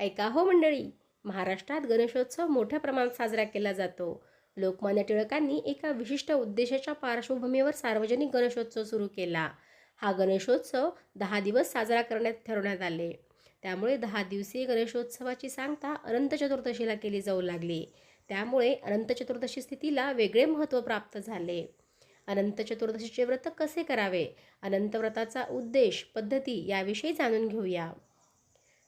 ऐका हो मंडळी महाराष्ट्रात गणेशोत्सव मोठ्या प्रमाणात साजरा केला जातो. लोकमान्य टिळकांनी एका विशिष्ट उद्देशाच्या पार्श्वभूमीवर सार्वजनिक गणेशोत्सव सुरू केला. हा गणेशोत्सव दहा दिवस साजरा करण्यात ठरवण्यात आले. त्यामुळे दहा दिवसीय गणेशोत्सवाची सांगता अनंत चतुर्दशीला केली जाऊ लागली. त्यामुळे अनंत चतुर्दशी स्थितीला वेगळे महत्त्व प्राप्त झाले. अनंत चतुर्दशीचे व्रत कसे करावे? अनंत व्रताचा उद्देश पद्धती याविषयी जाणून घेऊया.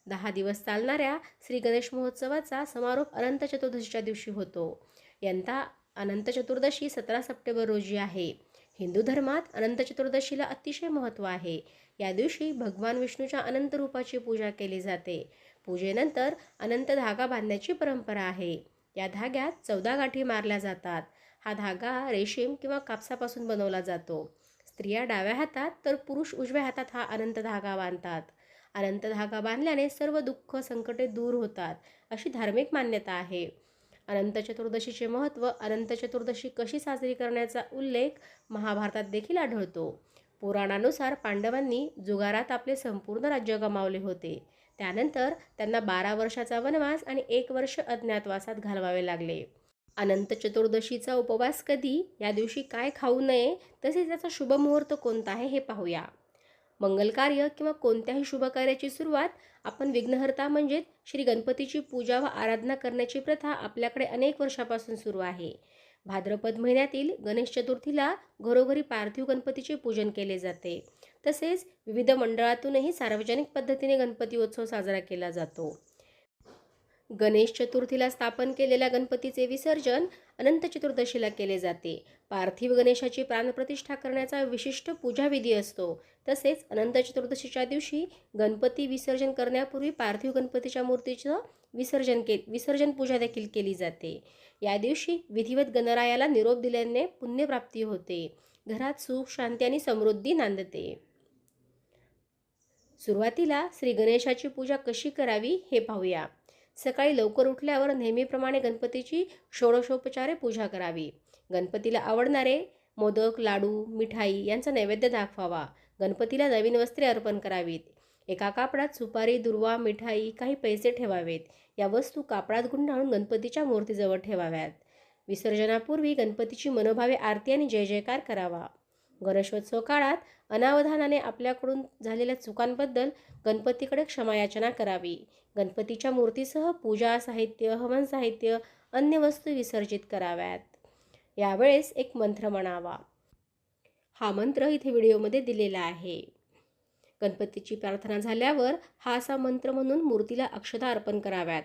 दहा दिवस चालणाऱ्या श्री गणेश महोत्सवाचा समारोप अनंत चतुर्दशीच्या दिवशी होतो. यंदा अनंत चतुर्दशी सतरा सप्टेंबर रोजी आहे. हिंदू धर्मात अनंत चतुर्दशीला अतिशय महत्त्व आहे. या दिवशी भगवान विष्णूच्या अनंत रूपाची पूजा केली जाते. पूजेनंतर अनंत धागा बांधण्याची परंपरा आहे. या धाग्यात चौदा गाठी मारल्या जातात. हा धागा रेशीम किंवा कापसापासून बनवला जातो. स्त्रिया डाव्या हातात तर पुरुष उजव्या हातात हा अनंत धागा बांधतात. अनंत धागा बांधल्याने सर्व दुःख संकटे दूर होतात अशी धार्मिक मान्यता आहे. अनंत चतुर्दशीचे महत्त्व अनंत चतुर्दशी कशी साजरी करण्याचा उल्लेख महाभारतात देखील आढळतो. पुराणानुसार पांडवांनी जुगारात आपले संपूर्ण राज्य गमावले होते. त्यानंतर त्यांना बारा वर्षाचा वनवास आणि एक वर्ष अज्ञातवासात घालवावे लागले. अनंत चतुर्दशीचा उपवास कधी या दिवशी काय खाऊ नये तसेच त्याचा शुभ मुहूर्त कोणता आहे हे पाहूया. मंगलकार्य किंवा कोणत्याही शुभकार्याची सुरुवात आपण विघ्नहर्ता म्हणजेच श्री गणपतीची पूजा व आराधना करण्याची प्रथा आपल्याकडे अनेक वर्षापासून सुरू आहे. भाद्रपद महिन्यातील गणेश चतुर्थीला घरोघरी पार्थिव गणपतीचे पूजन केले जाते. तसेच विविध मंडळातूनही सार्वजनिक पद्धतीने गणपती उत्सव साजरा केला जातो. गणेश चतुर्थीला स्थापन केलेल्या गणपतीचे विसर्जन अनंत चतुर्दशीला केले जाते. पार्थिव गणेशाची प्राणप्रतिष्ठा करण्याचा विशिष्ट पूजाविधी असतो. तसेच अनंत चतुर्दशीच्या दिवशी गणपती विसर्जन करण्यापूर्वी पार्थिव गणपतीच्या मूर्तीचं विसर्जन के विसर्जन पूजा देखील केली जाते. या दिवशी विधिवत गणरायाला निरोप दिल्याने पुण्यप्राप्ती होते. घरात सुख शांती आणि समृद्धी नांदते. सुरुवातीला श्री गणेशाची पूजा कशी करावी हे पाहूया. सकाळी लवकर उठल्यावर नेहमीप्रमाणे गणपतीची षोडशोपचारे पूजा करावी. गणपतीला आवडणारे मोदक लाडू मिठाई यांचा नैवेद्य दाखवावा. गणपतीला नवीन वस्त्रे अर्पण करावीत. एका कापडात सुपारी दुर्वा मिठाई काही पैसे ठेवावेत. या वस्तू कापडात गुंडाळून गणपतीच्या मूर्तीजवळ ठेवाव्यात. विसर्जनापूर्वी गणपतीची मनोभावे आरती आणि जय जयकार करावा. गणेशोत्सव काळात अनावधानाने आपल्याकडून झालेल्या चुकांबद्दल गणपतीकडे क्षमायाचना करावी. गणपतीच्या मूर्तीसह पूजा साहित्य हवन साहित्य अन्य वस्तू विसर्जित कराव्यात. यावेळेस एक मंत्र म्हणावा. हा मंत्र इथे व्हिडिओमध्ये दिलेला आहे. गणपतीची प्रार्थना झाल्यावर हा असा मंत्र म्हणून मूर्तीला अक्षता अर्पण कराव्यात.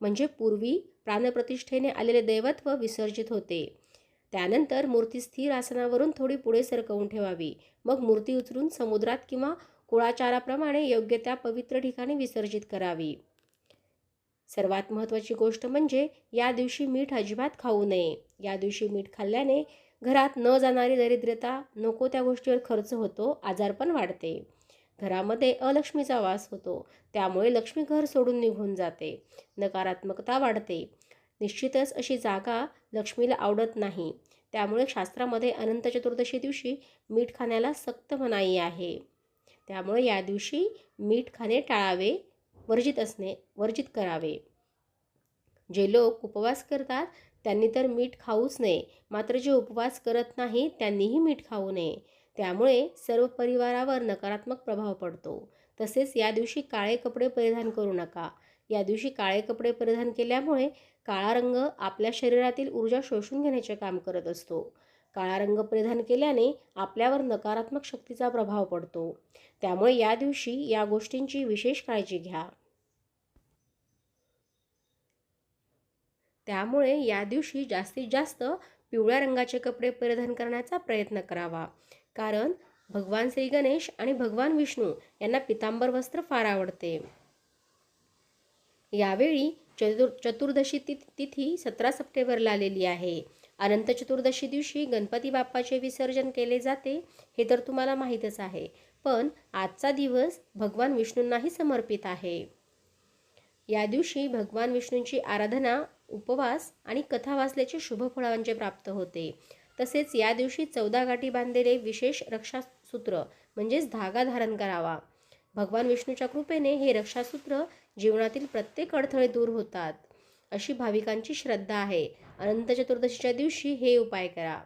म्हणजे पूर्वी प्राणप्रतिष्ठेने आलेले दैवत्व विसर्जित होते. त्यानंतर मूर्ती स्थिर आसनावरून थोडी पुढे सरकवून ठेवावी. मग मूर्ती उचलून समुद्रात किंवा कुळाचाराप्रमाणे योग्य त्या पवित्र ठिकाणी विसर्जित करावी. सर्वात महत्त्वाची गोष्ट म्हणजे या दिवशी मीठ अजिबात खाऊ नये. या दिवशी मीठ खाल्ल्याने घरात न जाणारी दरिद्रता नको त्या गोष्टीवर खर्च होतो आजारपण वाढते. घरामध्ये अलक्ष्मीचा वास होतो त्यामुळे लक्ष्मी घर सोडून निघून जाते. नकारात्मकता वाढते. निश्चितच अशी जागा लक्ष्मीला आवडत नाही. त्यामुळे शास्त्रामध्ये अनंत चतुर्दशी दिवशी मीठ खाण्याला सक्त मनाई आहे. त्यामुळे या दिवशी मीठ खाणे टाळावे वर्जित असणे वर्जित करावे. जे लोक उपवास करतात त्यांनी तर मीठ खाऊच नये. मात्र जे उपवास करत नाही त्यांनीही मीठ खाऊ नये. त्यामुळे सर्व परिवारावर नकारात्मक प्रभाव पडतो. तसेच या दिवशी काळे कपडे परिधान करू नका. या दिवशी काळे कपडे परिधान केल्यामुळे काळा रंग आपल्या शरीरातील ऊर्जा शोषून घेण्याचे काम करत असतो. काळा रंग परिधान केल्याने आपल्यावर नकारात्मक शक्तीचा प्रभाव पडतो. त्यामुळे या दिवशी या गोष्टींची विशेष काळजी घ्या. त्यामुळे या दिवशी जास्तीत जास्त पिवळ्या रंगाचे कपडे परिधान करण्याचा प्रयत्न करावा. कारण भगवान श्री गणेश आणि भगवान विष्णू यांना पितांबर वस्त्र फार आवडते. यावेळी चतुर चतुर्दशी ति तिथी सतरा सप्टेंबरला आलेली आहे. अनंत चतुर्दशी दिवशी गणपती बाप्पाचे विसर्जन केले जाते हे तर तुम्हाला माहीतच आहे. पण आजचा दिवस भगवान विष्णूंनाही समर्पित आहे. या दिवशी भगवान विष्णूंची आराधना उपवास आणि कथा वाचल्याचे शुभ फळांचे प्राप्त होते. तसेच या दिवशी चौदा गाठी बांधलेले विशेष रक्षासूत्र म्हणजेच धागा धारण करावा. भगवान विष्णूच्या कृपेने हे रक्षासूत्र जीवनातील प्रत्येक अडथळे दूर होतात. अशी भाविकांची श्रद्धा आहे. अनंत चतुर्दशीच्या दिवशी हे उपाय करा.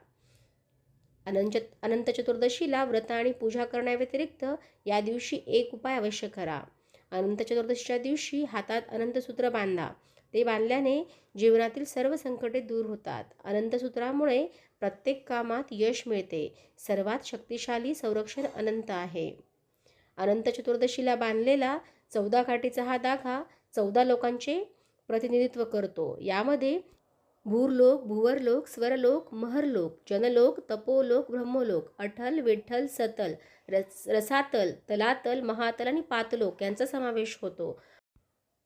अनंत अनंत चतुर्दशीला व्रत आणि पूजा करण्याव्यतिरिक्त या दिवशी एक उपाय अवश्य करा. अनंत चतुर्दशीच्या दिवशी हातात अनंतसूत्र बांधा. ते बांधल्याने जीवनातील सर्व संकटे दूर होतात. अनंतसूत्रामुळे प्रत्येक कामात यश मिळते. सर्वात शक्तिशाली संरक्षण अनंत आहे. अनंत चतुर्दशीला बांधलेला चौदा काठीचा हा दागा चौदा लोकांचे प्रतिनिधित्व करतो. यामध्ये भूरलोक भुवरलोक स्वरलोक महरलोक जनलोक तपोलोक ब्रह्मलोक अठल विठ्ठल सतल रस रसातल तलातल महातल आणि पातलोक यांचा समावेश होतो.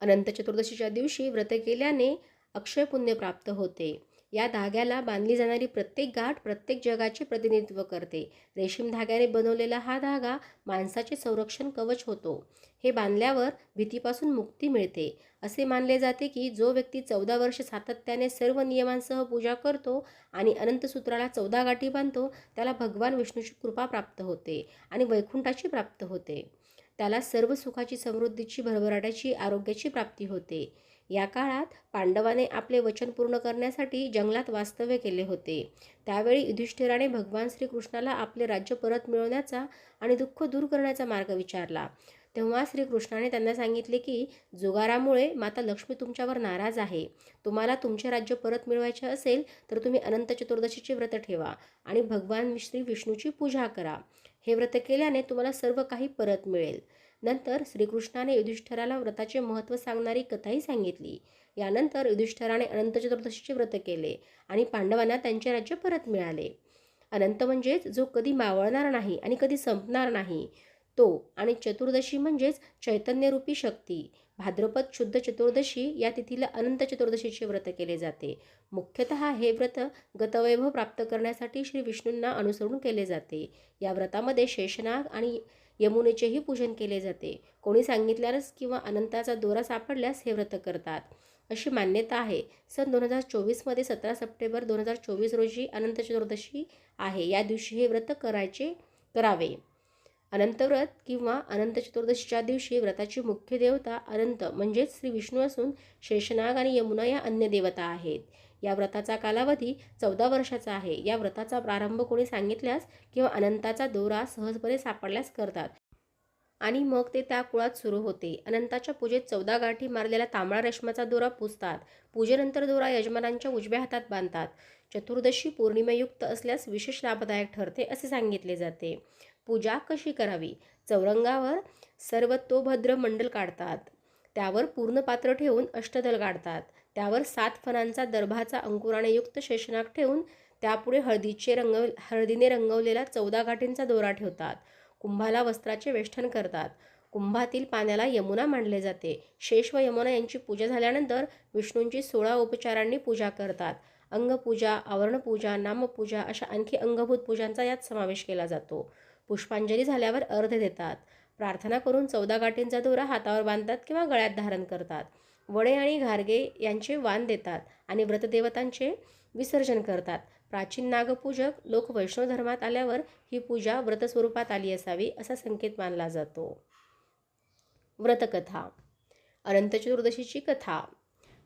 अनंत चतुर्दशीच्या दिवशी व्रत केल्याने अक्षय पुण्य प्राप्त होते. या धाग्याला बांधली जाणारी प्रत्येक गाठ प्रत्येक जगाचे प्रतिनिधित्व करते. रेशीम धाग्याने बनवलेला हा धागा माणसाचे संरक्षण कवच होतो. हे बांधल्यावर भीतीपासून मुक्ती मिळते. असे मानले जाते की जो व्यक्ती चौदा वर्ष सातत्याने सर्व नियमांसह पूजा करतो आणि अनंतसूत्राला चौदा गाठी बांधतो त्याला भगवान विष्णूची कृपा प्राप्त होते आणि वैकुंठाची प्राप्त होते. त्याला सर्व सुखाची समृद्धीची भरभराट्याची आरोग्याची प्राप्ती होते. या काळात पांडवाने आपले वचन पूर्ण करण्यासाठी जंगलात वास्तव्य केले होते. त्यावेळी युधिष्ठिराने भगवान श्रीकृष्णाला आपले राज्य परत मिळवण्याचा आणि दुःख दूर करण्याचा मार्ग विचारला. तेव्हा श्रीकृष्णाने त्यांना सांगितले की जुगारामुळे माता लक्ष्मी तुमच्यावर नाराज आहे. तुम्हाला तुमचे राज्य परत मिळवायचे असेल तर तुम्ही अनंत चतुर्दशीचे व्रत ठेवा आणि भगवान श्री विष्णूची पूजा करा. हे व्रत केल्याने तुम्हाला सर्व काही परत मिळेल. नंतर श्रीकृष्णाने युधिष्ठराला व्रताचे महत्त्व सांगणारी कथाही सांगितली. यानंतर युधिष्ठराने अनंत चतुर्दशीचे व्रत केले आणि पांडवांना त्यांचे राज्य परत मिळाले. अनंत म्हणजेच जो कधी मावळणार नाही आणि कधी संपणार नाही तो आणि चतुर्दशी म्हणजेच चैतन्यरूपी शक्ती. भाद्रपद शुद्ध चतुर्दशी या तिथीला अनंत चतुर्दशीचे व्रत केले जाते. मुख्यतः हे व्रत गतवैभव प्राप्त करण्यासाठी श्री विष्णूंना अनुसरून केले जाते. या व्रतामध्ये शेषनाग आणि यमुनेचेही पूजन केले जाते. कोणी सांगितल्यास किंवा अनंताचा दोरा सापडल्यास हे व्रत करतात. अशी मान्यता आहे. सन दोन हजार चोवीसमध्ये सतरा सप्टेंबर दोन हजार चोवीस रोजी अनंत चतुर्दशी आहे. या दिवशी हे व्रत करायचे करावे. अनंतव्रत किंवा अनंत चतुर्दशीच्या दिवशी व्रताची मुख्य देवता अनंत म्हणजेच श्री विष्णू असून शेषनाग आणि यमुना या अन्य देवता आहेत. या व्रताचा कालावधी चौदा वर्षाचा आहे. या व्रताचा प्रारंभ कोणी सांगितल्यास किंवा अनंताचा दोरा सहजपणे सापडल्यास करतात. आणि मग ते त्या कुळात सुरू होते. अनंताच्या पूजेत चौदा गाठी मारलेला तांबडा रेशमाचा दोरा पुजतात पूजेनंतर दोरा यजमानांच्या उजव्या हातात बांधतात. चतुर्दशी पौर्णिमेयुक्त असल्यास विशेष लाभदायक ठरते असे सांगितले जाते. पूजा कशी करावी? चौरंगावर सर्वतोभद्र मंडल काढतात. त्यावर पूर्ण पात्र ठेवून अष्टदल काढतात त्यावर सात फणांचा दर्भाचा अंकुराने युक्त शेषनाग ठेवून त्यापुढे हळदीचे रंग हळदीने रंगवलेला चौदा गाठींचा दोरा ठेवतात. कुंभाला वस्त्राचे वेष्टन करतात. कुंभातील पाण्याला यमुना मांडले जाते. शेष व यमुना यांची पूजा झाल्यानंतर विष्णूंची सोळा उपचारांनी पूजा करतात. अंगपूजा आवरणपूजा नामपूजा अशा आणखी अंगभूत पूजांचा यात समावेश केला जातो. पुष्पांजली झाल्यावर अर्ध देतात. प्रार्थना करून चौदा गाठींचा दोरा हातावर बांधतात किंवा गळ्यात धारण करतात. वडे आणि घारगे यांचे वाण देतात आणि व्रतदेवतांचे विसर्जन करतात. प्राचीन नागपूजक लोक वैष्णव धर्मात आल्यावर ही पूजा व्रतस्वरूपात आली असावी असा संकेत मानला जातो. व्रतकथा. अनंत चतुर्दशीची कथा.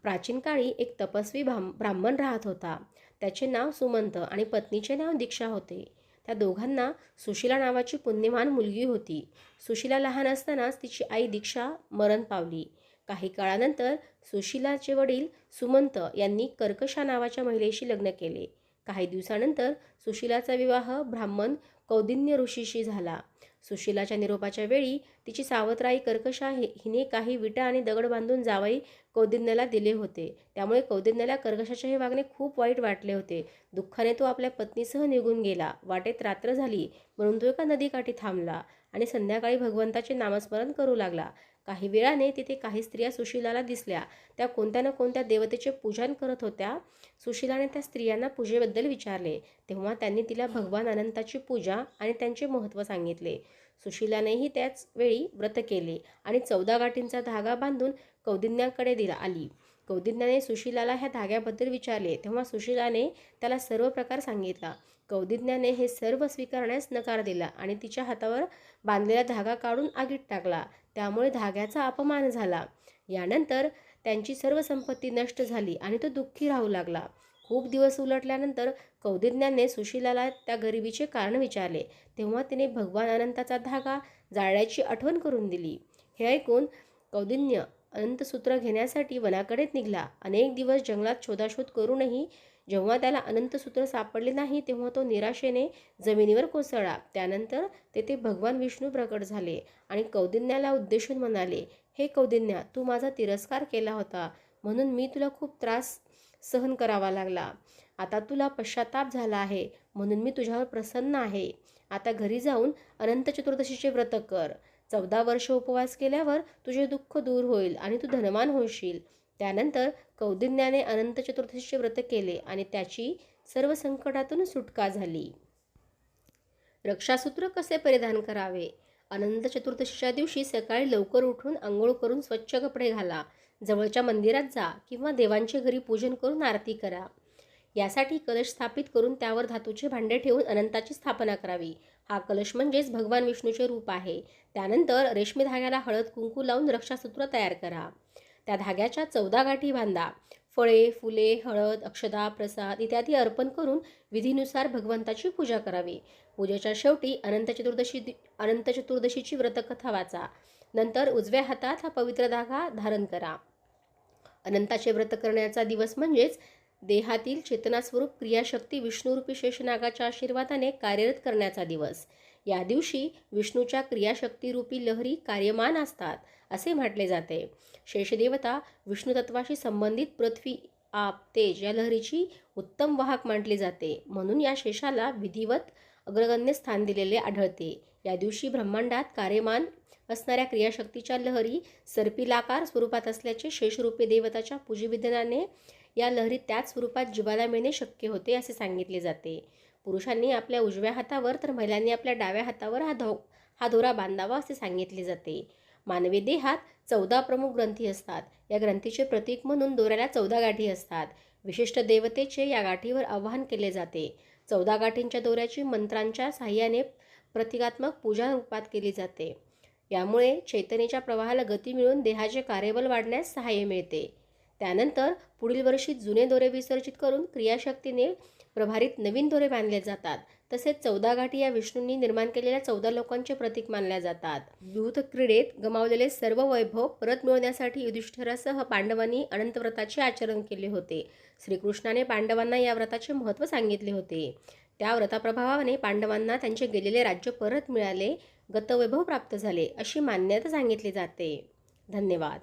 प्राचीन काळी एक तपस्वी भाम ब्राह्मण राहत होता. त्याचे नाव सुमंत आणि पत्नीचे नाव दीक्षा होते. त्या दोघांना सुशिला नावाची पुण्यवान मुलगी होती. सुशिला लहान असतानाच तिची आई दीक्षा मरण पावली. काही काळानंतर सुशिलाचे वडील सुमंत यांनी कर्कशा नावाच्या महिलेशी लग्न केले. काही दिवसानंतर सुशिलाचा विवाह ब्राह्मण कौदिन्य ऋषीशी झाला. सुशिलाच्या निरोपाच्या वेळी तिची सावत्राई कर्कशा हिने काही विटा आणि दगड बांधून जावई कौदिन्याला दिले होते. त्यामुळे कौदिन्याला कर्कशाचे हे वागणे खूप वाईट वाटले होते. दुःखाने तो आपल्या पत्नीसह निघून गेला. वाटेत रात्र झाली म्हणून तो एका नदीकाठी थांबला आणि संध्याकाळी भगवंताचे नामस्मरण करू लागला. काही वेळाने तिथे काही स्त्रिया सुशीलाला दिसल्या. त्या कोणत्या ना कोणत्या देवतेचे पूजन करत होत्या सुशीलाने त्या स्त्रियांना पूजेबद्दल विचारले. तेव्हा त्यांनी तिला भगवान अनंताची पूजा आणि त्यांचे महत्त्व सांगितले. सुशिलानेही त्याच वेळी व्रत केले आणि चौदा गाठींचा धागा बांधून कौदिन्याकडे दिला आली. कौदिन्याने सुशिलाला ह्या धाग्याबद्दल विचारले तेव्हा सुशिलाने त्याला सर्व प्रकार सांगितला. कौदिन्याने हे सर्व स्वीकारण्यास नकार दिला आणि तिच्या हातावर बांधलेला धागा काढून आगीत टाकला. त्यामुळे धाग्याचा अपमान झाला. यानंतर त्यांची सर्व संपत्ती नष्ट झाली आणि तो दुःखी राहू लागला. खूप दिवस उलटल्यानंतर कौदिन्याने सुशिलाला त्या गरिबीचे कारण विचारले. तेव्हा तिने भगवान अनंताचा धागा जाळण्याची आठवण करून दिली. हे ऐकून कौदिन्य अनंतसूत्र घेण्यासाठी वनाकडेच निघाला. अनेक दिवस जंगलात शोधाशोध करूनही जेव्हा त्याला अनंतसूत्र सापडले नाही तेव्हा तो निराशेने जमिनीवर कोसळला. त्यानंतर तेथे भगवान विष्णू प्रकट झाले आणि कौदिन्याला उद्देशून म्हणाले हे कौदिन्या तू माझा तिरस्कार केला होता. म्हणून मी तुला खूप त्रास सहन करावा लागला. आता तुला पश्चाताप झाला आहे म्हणून मी तुझ्यावर प्रसन्न आहे. आता घरी जाऊन अनंत चतुर्दशीचे व्रत कर. चौदा वर्ष उपवास केल्यावर तुझे दुःख दूर होईल आणि तू धनवान होशील. त्यानंतर कौदिन्याने अनंत चतुर्दशीचे व्रत केले आणि त्याची सर्व संकटातून सुटका झाली. रक्षासूत्र कसे परिधान करावे? अनंत चतुर्दशीच्या दिवशी सकाळी लवकर उठून आंघोळ करून स्वच्छ कपडे घाला. जवळच्या मंदिरात जा किंवा देवांचे घरी पूजन करून आरती करा. यासाठी कलश स्थापित करून त्यावर धातूचे भांडे ठेवून अनंताची स्थापना करावी. हा कलश म्हणजेच भगवान विष्णूचे रूप आहे. त्यानंतर रेशमी धाग्याला हळद कुंकू लावून रक्षासूत्र तयार करा. त्या धाग्याच्या चौदा गाठी बांधा. फळे फुले हळद अक्षदा प्रसाद इत्यादी अर्पण करून विधीनुसार भगवंताची पूजा करावी. पूजेच्या शेवटी अनंत चतुर्दशी अनंत चतुर्दशीची व्रतकथा वाचा. नंतर उजव्या हातात हा पवित्र धागा धारण करा. अनंताचे व्रत करण्याचा दिवस म्हणजेच देहातील चेतनास्वरूप क्रियाशक्ती विष्णुरूपी शेषनागाच्या आशीर्वादाने कार्यरत करण्याचा दिवस. या दिवशी विष्णूच्या क्रियाशक्तीरूपी लहरी कार्यमान असतात असे म्हटले जाते. शेषदेवता विष्णुतत्वाशी संबंधित पृथ्वी आप तेज या लहरीची उत्तम वाहक मानली जाते. म्हणून या शेषाला विधिवत अग्रगण्य स्थान दिलेले आढळते. या दिवशी ब्रह्मांडात कार्यमान असणाऱ्या क्रियाशक्तीच्या लहरी सर्पिलाकार स्वरूपात असल्याचे शेषरूपी देवताच्या पूजविधानाने या लहरी त्याच स्वरूपात जीवाला मिळणे शक्य होते असे सांगितले जाते. पुरुषांनी आपल्या उजव्या हातावर तर महिलांनी आपल्या डाव्या हातावर हा धो हा दोरा बांधावा असे सांगितले जाते. मानवी देहात चौदा प्रमुख ग्रंथी असतात. या ग्रंथीचे प्रतीक म्हणून दोऱ्याला चौदा गाठी असतात. विशिष्ट देवतेचे या गाठीवर आवाहन केले जाते. चौदा गाठींच्या दोऱ्याची मंत्रांच्या साह्याने प्रतिकात्मक पूजा रूपात केली जाते. यामुळे चैतन्याच्या प्रवाहाला गती मिळून देहाचे कार्यबल वाढण्यास सहाय्य मिळते. त्यानंतर पुढील वर्षी जुने दोरे विसर्जित करून क्रियाशक्तीने प्रभारित नवीन दोरे बांधले जातात. तसेच चौदा गाठी या विष्णूंनी निर्माण केलेल्या चौदा लोकांचे प्रतीक मानल्या जातात. युद्ध क्रीडेत गमावलेले सर्व वैभव परत मिळवण्यासाठी युधिष्ठिरासह पांडवांनी अनंत व्रताचे आचरण केले होते. श्रीकृष्णाने पांडवांना या व्रताचे महत्त्व सांगितले होते. त्या व्रताप्रभावाने पांडवांना त्यांचे गेलेले राज्य परत मिळाले गतवैभव प्राप्त झाले अशी मान्यता सांगितली जाते. धन्यवाद.